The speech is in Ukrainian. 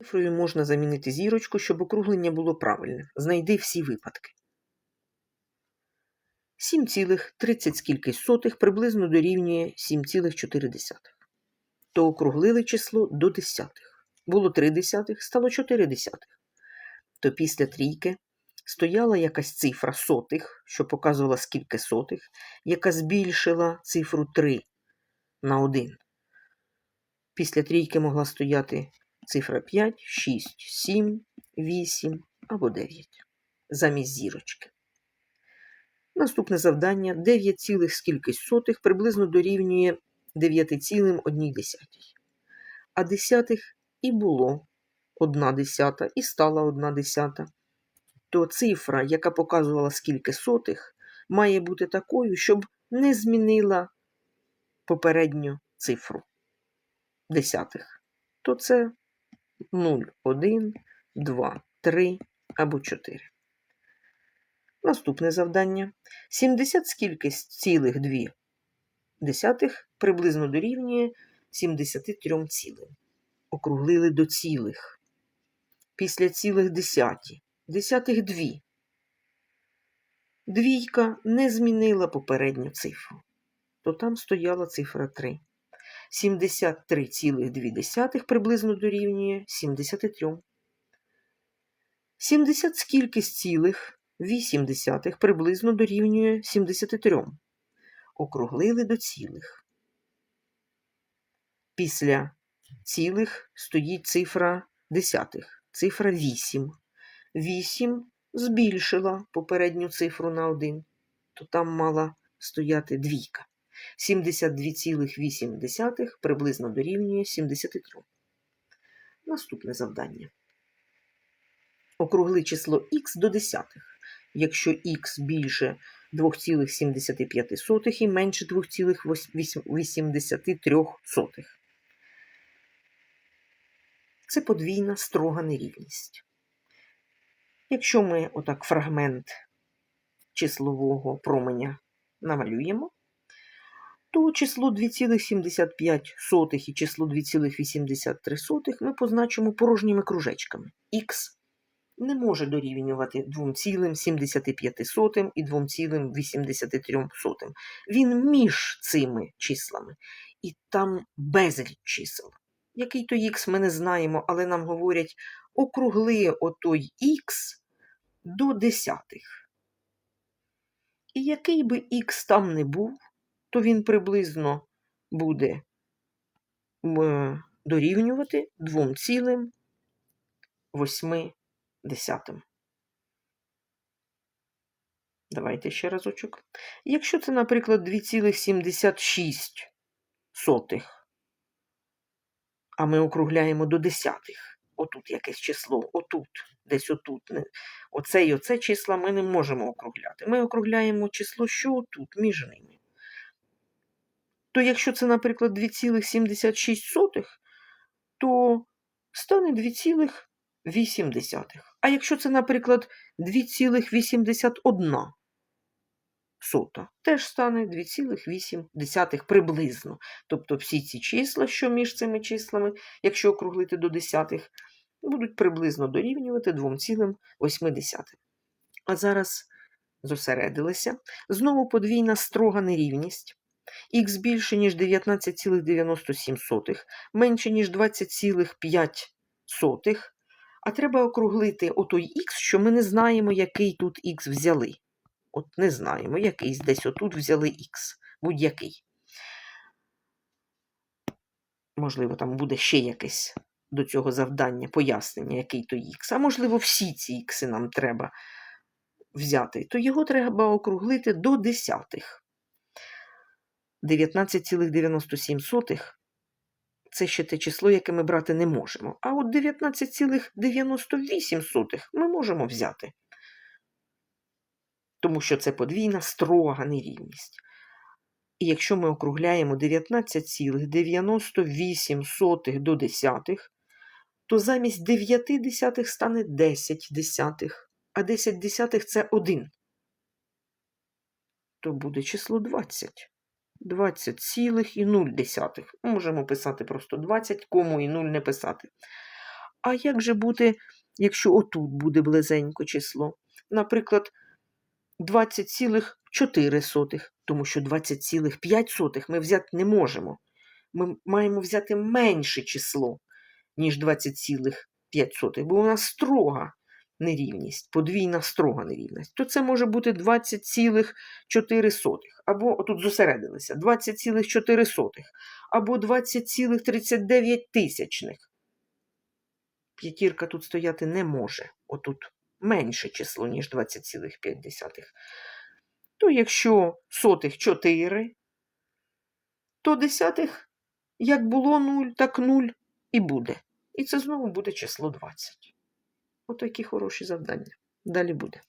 Цифрою можна замінити зірочку, щоб округлення було правильним. Знайди всі випадки. 7,30 скількись сотих приблизно дорівнює 7,4. То округлили число до десятих. Було 3 десятих, стало 4 десятих. То після трійки стояла якась цифра сотих, що показувала скільки сотих, яка збільшила цифру 3 на 1. Після трійки могла стояти цифра 5, 6, 7, 8 або 9 замість зірочки. Наступне завдання 9, цілих сотих приблизно дорівнює 9,1. А десятих і було 1 десята, і стала 1 десята. То цифра, яка показувала скільки сотих, має бути такою, щоб не змінила попередню цифру десятих. То це 0, 1, 2, 3 або 4. Наступне завдання. 70 скільки цілих 2 десятих приблизно дорівнює 73 цілим. Округлили до цілих. Після цілих десяті. Десятих 2. Двійка не змінила попередню цифру. То там стояла цифра 3. 73,2 приблизно дорівнює 73. 70 скільки з цілих 8 десятих приблизно дорівнює 73. Округлили до цілих. Після цілих стоїть цифра десятих, цифра 8. 8 збільшила попередню цифру на 1, то там мала стояти двійка. 72,8 приблизно дорівнює 73. Наступне завдання. Округли число х до десятих. Якщо х більше 2,75 і менше 2,83. Це подвійна строга нерівність. Якщо ми отак фрагмент числового променя намалюємо, то число 2,75 і число 2,83 ми позначимо порожніми кружечками. Х не може дорівнювати 2,75 і 2,83. Він між цими числами. І там безліч чисел. Який то х ми не знаємо, але нам говорять, округли отой х до десятих. І який би х там не був, то він приблизно буде дорівнювати 2,8. Давайте ще разочок. Якщо це, наприклад, 2,76, а ми округляємо до десятих, отут якесь число, отут, десь отут. Оце і оце числа ми не можемо округляти. Ми округляємо число, що отут, між ними то якщо це, наприклад, 2,76, то стане 2,8. А якщо це, наприклад, 2,81 сота, теж стане 2,8 приблизно. Тобто всі ці числа, що між цими числами, якщо округлити до десятих, будуть приблизно дорівнювати 2,8. А зараз зосередилися. Знову подвійна строга нерівність х більше, ніж 19,97, менше, ніж 20,5, а треба округлити отой х, що ми не знаємо, який тут х взяли. От не знаємо, якийсь десь отут взяли х, будь-який. Можливо, там буде ще якесь до цього завдання, пояснення, який то х. А можливо, всі ці ікси нам треба взяти, то його треба округлити до десятих. 19,97 це ще те число, яке ми брати не можемо. А от 19,98 ми можемо взяти. Тому що це подвійна строга нерівність. І якщо ми округляємо 19,98 до десятих, то замість 9 десятих стане 10 десятих, а 10 десятих це 1. То буде число 20. 20,0. Можемо писати просто 20, кому і 0 не писати. А як же бути, якщо отут буде близенько число? Наприклад, 20,4, тому що 20,5 ми взяти не можемо. Ми маємо взяти менше число, ніж 20,5, бо нас строга нерівність, подвійна строга нерівність. То це може бути 20,4. Або отут зосередилися 20,4, або 20,39 тисячних. П'ятірка тут стояти не може. Отут менше число, ніж 20,5. То якщо сотих 4, то десятих, як було 0, так 0 і буде. І це знову буде число 20. Ото які хороші завдання. Далі буде.